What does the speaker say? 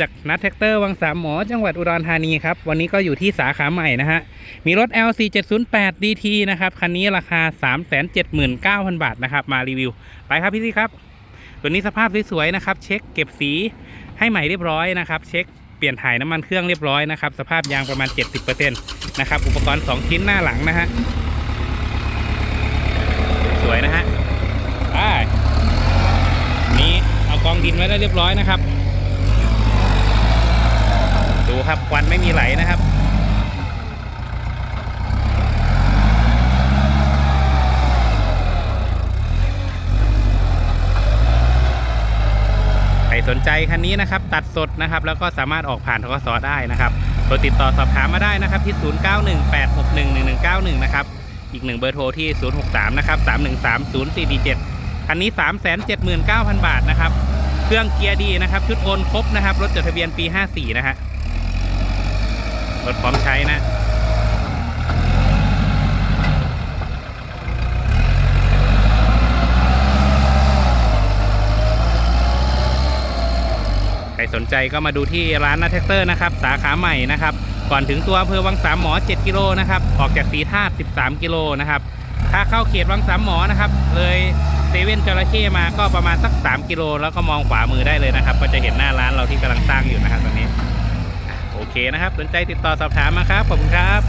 จากนัทแท็กเตอร์วังสามหมอจังหวัดอุดรธานีครับ วันนี้ก็อยู่ที่สาขาใหม่นะฮะ มีรถ LC 708 DT นะครับ คันนี้ราคา 379,000 บาทนะครับ มารีวิว ไปครับพี่ซี่ครับ ตัวนี้สภาพสวยๆนะครับ เช็คเก็บสีให้ใหม่เรียบร้อยนะครับ เช็คเปลี่ยนถ่ายน้ำมันเครื่องเรียบร้อยนะครับ สภาพยางประมาณ 70%นะครับ อุปกรณ์ 2 ชิ้นหน้าหลังนะฮะ สวยนะฮะไปนี่เอากองดินไว้ได้เรียบร้อยนะครับ ครับควันไม่มีไหลนะครับใครสนใจคันนี้นะครับตัดสดนะครับแล้วก็สามารถออกผ่านทกสได้นะครับโทรติดต่อสอบถามมาได้นะครับที่ 0918611191 นะครับอีกหนึ่งเบอร์โทรที่ 063 นะครับ 3130447 คันนี้ 379,000 บาทนะครับเครื่องเกียร์ดีนะครับชุดโอนครบนะครับรถจดทะเบียนปี 54 นะฮะ รถพร้อมใช้นะใครสนใจก็มาดูที่ร้านนาแท็กเตอร์นะครับ สาขาใหม่นะครับ ก่อนถึงตัวอำเภอวังสามหมอ 7 กิโลนะครับ ออกจากสีธาตุ13 กิโลนะครับ ถ้าเข้าเขตวังสามหมอนะครับ เลยเซเว่นจระเข้มาก็ประมาณสัก 3 กิโล แล้วก็มองขวามือได้เลยนะครับ ก็จะเห็นหน้าร้านเราที่กำลังสร้างอยู่นะครับ เคนะครับ สนใจติดต่อสอบถามมาครับ ขอบคุณครับ